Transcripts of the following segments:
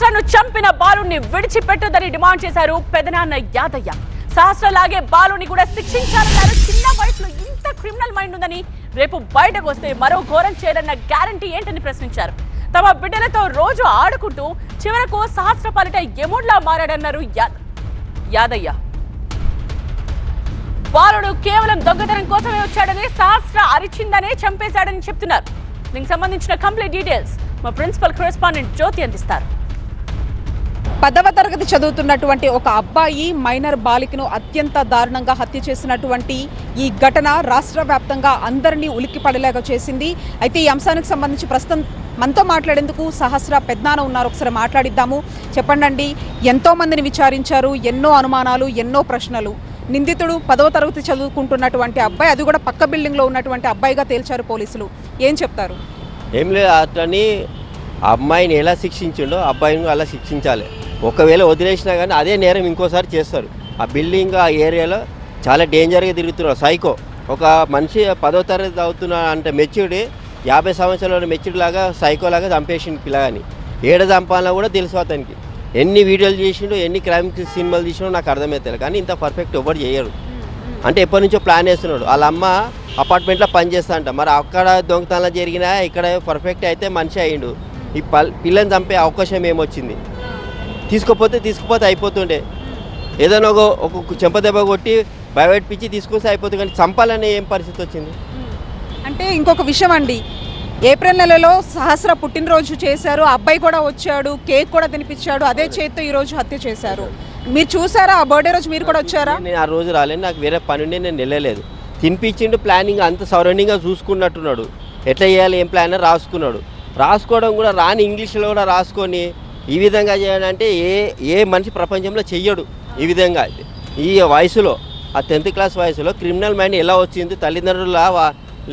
సహస్రను చంపిన బాలుని విడిచిపెట్టొద్దని డిమాండ్ చేశారు పెదనాన్న యాదయ్య. సహస్రలాగే బాలుని కూడా శిక్షించాలన్నారు. చిన్న వయసులో ఇంత క్రిమినల్ మైండ్ ఉందని రేపు బయటకు వస్తే మరో ఘోరం చేయాలన్న గ్యారంటీ ఏంటని ప్రశ్నించారు. తమ బిడ్డలతో రోజు ఆడుకుంటూ చివరకు సహస్ర పాలిట ఎముడ్లా మారాడన్నారు యాద యాదయ్య. బాలుడు కేవలం దొంగతనం కోసమే వచ్చాడని సహస్ర అరిచిందనే చంపేశాడని చెప్తున్నారు. దీనికి సంబంధించిన కంప్లీట్ డీటెయిల్స్ మా ప్రిన్సిపల్ కరెస్పాండెంట్ జ్యోతి అందిస్తారు. పదవ తరగతి చదువుతున్నటువంటి ఒక అబ్బాయి మైనర్ బాలికను అత్యంత దారుణంగా హత్య చేసినటువంటి ఈ ఘటన రాష్ట్ర వ్యాప్తంగా అందరినీ ఉలిక్కిపడేలాగా చేసింది. అయితే ఈ అంశానికి సంబంధించి ప్రస్తుతం మనతో మాట్లాడేందుకు సహస్ర పెద్దనాన్న ఉన్నారు. ఒకసారి మాట్లాడిద్దాము. చెప్పండి ఎంతో మందిని విచారించారు ఎన్నో అనుమానాలు ఎన్నో ప్రశ్నలు. నిందితుడు పదవ తరగతి చదువుకుంటున్నటువంటి అబ్బాయి అది కూడా పక్క బిల్డింగ్లో ఉన్నటువంటి అబ్బాయిగా తేల్చారు పోలీసులు. ఏం చెప్తారు? ఏం లేదు అతని అమ్మాయిని ఎలా శిక్షించిండో ఆ అబ్బాయిని అలా శిక్షించాలి. ఒకవేళ వదిలేసినా కానీ అదే నేరం ఇంకోసారి చేస్తారు. ఆ బిల్డింగ్ ఆ ఏరియాలో చాలా డేంజర్గా తిరుగుతున్నారు. సైకో ఒక మనిషి పదో తరగతి చదువుతున్నా అంటే మెచ్యూర్డ్ యాభై సంవత్సరాల మెచ్యూర్డ్ లాగా సైకోలాగా చంపేసిండు పిల్లగాని ఏడ చంపాలన్నా కూడా తెలుసు అతనికి. ఎన్ని వీడియోలు చేసిండో ఎన్ని క్రైమ్ సినిమాలు తీసినో నాకు అర్థమవుతుంది కానీ ఇంత పర్ఫెక్ట్ ఎవరు చేయరు అంటే ఎప్పటి నుంచో ప్లాన్ వేస్తున్నాడు. వాళ్ళ అమ్మ అపార్ట్మెంట్లో పని చేస్తా అంట మరి అక్కడ దొంగతనాలు జరిగినా ఇక్కడ పర్ఫెక్ట్ అయితే మనిషి అయ్యిండు. ఈ పల్ పిల్లని చంపే అవకాశం ఏమొచ్చింది? తీసుకుపోతే తీసుకుపోతే అయిపోతుండే. ఏదైనా ఒక ఒక చెంపదెబ్బ కొట్టి పిచ్చి తీసుకొస్తే అయిపోతుంది కానీ చంపాలనే ఏం పరిస్థితి వచ్చింది? అంటే ఇంకొక విషయం అండి. ఏప్రిల్ నెలలో సహస్ర పుట్టినరోజు చేశారు. అబ్బాయి కూడా వచ్చాడు కేక్ కూడా తినిపించాడు. అదే చేత్తో ఈ రోజు హత్య చేశారు. మీరు చూసారా ఆ బర్త్డే రోజు మీరు కూడా వచ్చారా? నేను ఆ రోజు రాలేదు. నాకు వేరే పని ఉండి నేను వెళ్ళలేదు. తినిపించిండు ప్లానింగ్ అంత సరౌండింగ్గా చూసుకున్నట్టున్నాడు. ఎట్లా చేయాలి ఏం ప్లాన్ అని రాసుకున్నాడు. రాసుకోవడం కూడా రాని ఇంగ్లీష్లో కూడా రాసుకొని ఈ విధంగా చేయాలంటే ఏ ఏ మనిషి ప్రపంచంలో చెయ్యడు ఈ విధంగా. ఈ వయసులో ఆ టెన్త్ క్లాస్ వయసులో క్రిమినల్ మైండ్ ఎలా వచ్చింది తల్లిదండ్రుల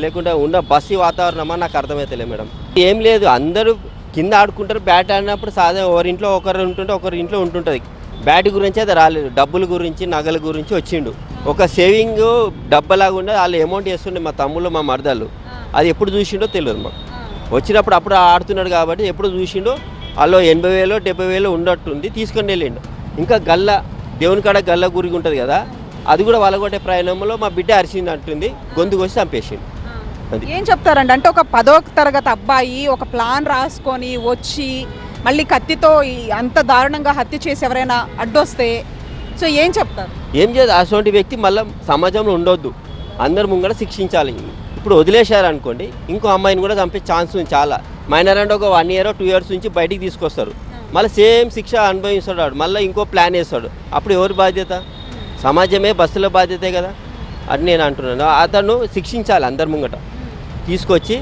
లేకుంటే ఉన్న బస్సు వాతావరణమా నాకు అర్థమవుతలే మేడం. ఏం లేదు అందరూ కింద ఆడుకుంటారు బ్యాట్ ఆడినప్పుడు సాధారణ ఒకరింట్లో ఒకరు ఉంటుంటే ఒకరి ఇంట్లో ఉంటుంటుంది. బ్యాట్ గురించి అది రాలేదు డబ్బుల గురించి నగల గురించి వచ్చిండు. ఒక సేవింగ్ డబ్బలాగా ఉండే వాళ్ళు అమౌంట్ వేస్తుండే మా తమ్ముళ్ళు మా మరదళ్ళు అది ఎప్పుడు చూసిండో తెలియదు మాకు. వచ్చినప్పుడు అప్పుడు ఆడుతున్నాడు కాబట్టి ఎప్పుడు చూసిండో వాళ్ళు ఎనభై వేలు డెబ్బై వేలు ఉన్నట్టుంది తీసుకొని వెళ్ళిండు. ఇంకా గల్ల దేవుని కాడ గల్ల గురిగి ఉంటుంది కదా అది కూడా వాళ్ళగొట్టే ప్రయాణంలో మా బిడ్డ అరిచింది అంటుంది గొంతుకు వచ్చి చంపేసిండు. ఏం చెప్తారండి? అంటే ఒక పదో తరగతి అబ్బాయి ఒక ప్లాన్ రాసుకొని వచ్చి మళ్ళీ కత్తితో అంత దారుణంగా హత్య చేసి ఎవరైనా అడ్డొస్తే సో ఏం చెప్తారు? ఏం చేయదు అటువంటి వ్యక్తి మళ్ళీ సమాజంలో ఉండొద్దు. అందరు ముంగడ శిక్షించాలి. ఇప్పుడు వదిలేశారు అనుకోండి ఇంకో అమ్మాయిని కూడా చంపే ఛాన్స్ ఉంది చాలా. మైనర్ అంటే ఒక వన్ ఇయర్ టూ ఇయర్స్ నుంచి బయటికి తీసుకొస్తారు. మళ్ళీ సేమ్ శిక్ష అనుభవిస్తాడు వాడు. మళ్ళీ ఇంకో ప్లాన్ వేస్తాడు. అప్పుడు ఎవరి బాధ్యత? సమాజమే బస్సుల బాధ్యతే కదా? అని నేను అంటున్నాను. అతను శిక్షించాలి అందరి ముంగట. తీసుకొచ్చి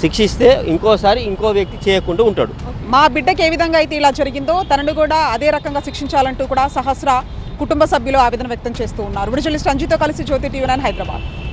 శిక్షిస్తే ఇంకోసారి ఇంకో వ్యక్తి చేయకుండా ఉంటాడు. మా బిడ్డకి ఏ విధంగా అయితే ఇలా జరిగిందో తనను కూడా అదే రకంగా శిక్షించాలంటూ కూడా సహస్ర కుటుంబ సభ్యులు ఆవేదన వ్యక్తం చేస్తూ ఉన్నారు. విడుదల రంజితో కలిసి జ్యోతి టీవీ నైన్ హైదరాబాద్.